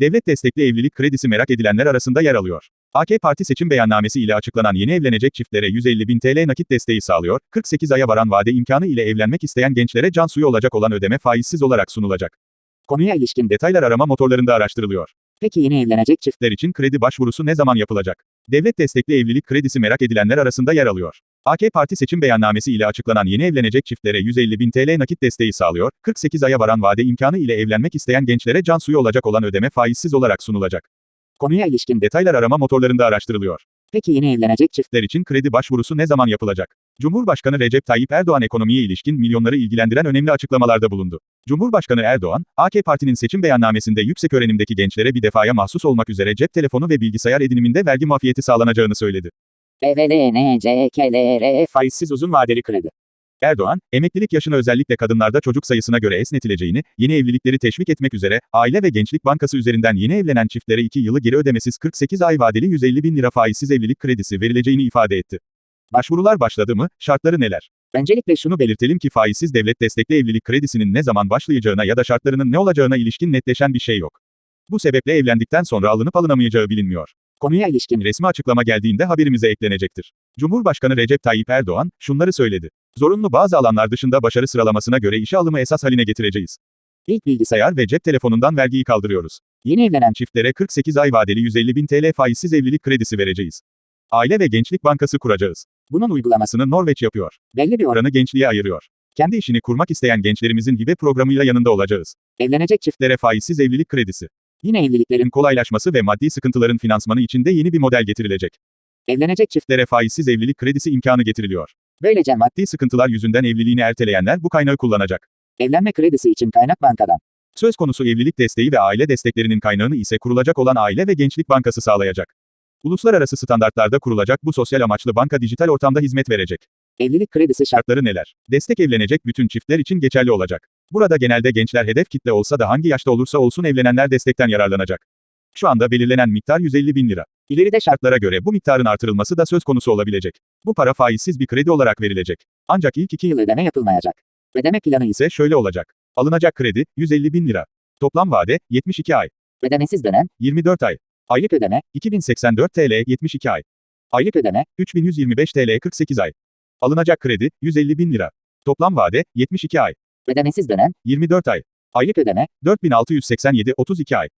Devlet destekli evlilik kredisi merak edilenler arasında yer alıyor. AK Parti seçim beyannamesi ile açıklanan yeni evlenecek çiftlere 150 bin TL nakit desteği sağlıyor, 48 aya varan vade imkanı ile evlenmek isteyen gençlere can suyu olacak olan ödeme faizsiz olarak sunulacak. Konuya ilişkin Detaylar arama motorlarında araştırılıyor. Peki yeni evlenecek çift Çiftler için kredi başvurusu ne zaman yapılacak? Devlet destekli evlilik kredisi merak edilenler arasında yer alıyor. AK Parti seçim beyannamesi ile açıklanan yeni evlenecek çiftlere 150 bin TL nakit desteği sağlıyor, 48 aya varan vade imkanı ile evlenmek isteyen gençlere can suyu olacak olan ödeme faizsiz olarak sunulacak. konuya ilişkin Detaylar arama motorlarında araştırılıyor. Peki yeni evlenecek çift Çiftler için kredi başvurusu ne zaman yapılacak? Cumhurbaşkanı Recep Tayyip Erdoğan ekonomiye ilişkin milyonları ilgilendiren önemli açıklamalarda bulundu. Cumhurbaşkanı Erdoğan, AK Parti'nin seçim beyannamesinde yüksek öğrenimdeki gençlere bir defaya mahsus olmak üzere cep telefonu ve bilgisayar ediniminde vergi muafiyeti sağlanacağını söyledi. BVLNCKLR faizsiz uzun vadeli kredi. Erdoğan, emeklilik yaşını özellikle kadınlarda çocuk sayısına göre esnetileceğini, yeni evlilikleri teşvik etmek üzere, Aile ve Gençlik Bankası üzerinden yeni evlenen çiftlere 2 yılı geri ödemesiz 48 ay vadeli 150 bin lira faizsiz evlilik kredisi verileceğini ifade etti. Başvurular başladı mı, şartları neler? Öncelikle şunu belirtelim ki faizsiz devlet destekli evlilik kredisinin ne zaman başlayacağına ya da şartlarının ne olacağına ilişkin netleşen bir şey yok. Bu sebeple evlendikten sonra alınıp alınamayacağı bilinmiyor. Konuya ilişkin Resmi açıklama geldiğinde haberimize eklenecektir. Cumhurbaşkanı Recep Tayyip Erdoğan, şunları söyledi. Zorunlu bazı alanlar dışında başarı sıralamasına göre işe alımı esas haline getireceğiz. ilk bilgisayar Sayar ve cep telefonundan vergiyi kaldırıyoruz. yeni evlenen Çiftlere 48 ay vadeli 150 bin TL faizsiz evlilik kredisi vereceğiz. Aile ve Gençlik Bankası kuracağız. bunun uygulaması Aslını Norveç yapıyor. belli bir oran Oranı gençliğe ayırıyor. Kendi işini kurmak isteyen gençlerimizin hibe programıyla yanında olacağız. evlenecek çift Çiftlere faizsiz evlilik kredisi. Yine evliliklerin kolaylaşması ve maddi sıkıntıların finansmanı için de yeni bir model getirilecek. evlenecek çift Çiftlere faizsiz evlilik kredisi imkanı getiriliyor. böylece maddi sıkıntılar yüzünden evliliğini erteleyenler bu kaynağı kullanacak. evlenme kredisi için kaynak bankadan Söz konusu evlilik desteği ve aile desteklerinin kaynağını ise kurulacak olan Aile ve Gençlik Bankası sağlayacak. Uluslararası standartlarda kurulacak bu sosyal amaçlı banka dijital ortamda hizmet verecek. evlilik kredisi şart Şartları neler? Destek evlenecek bütün çiftler için geçerli olacak. Burada genelde gençler hedef kitle olsa da hangi yaşta olursa olsun evlenenler destekten yararlanacak. Şu anda belirlenen miktar 150 bin lira. ileride şart Şartlara göre bu miktarın artırılması da söz konusu olabilecek. Bu para faizsiz bir kredi olarak verilecek. Ancak ilk iki yıl ödeme yapılmayacak. Ödeme planı ise ise şöyle olacak. Alınacak kredi, 150 bin lira. Toplam vade, 72 ay. ödemesiz dönem, 24 ay. aylık ödeme, 2084 TL, 72 ay. aylık ödeme, 3125 TL, 48 ay. Alınacak kredi, 150 bin lira. Toplam vade, 72 ay. Ödemesiz dönem, 24 ay. aylık ödeme, 4687, 32 ay.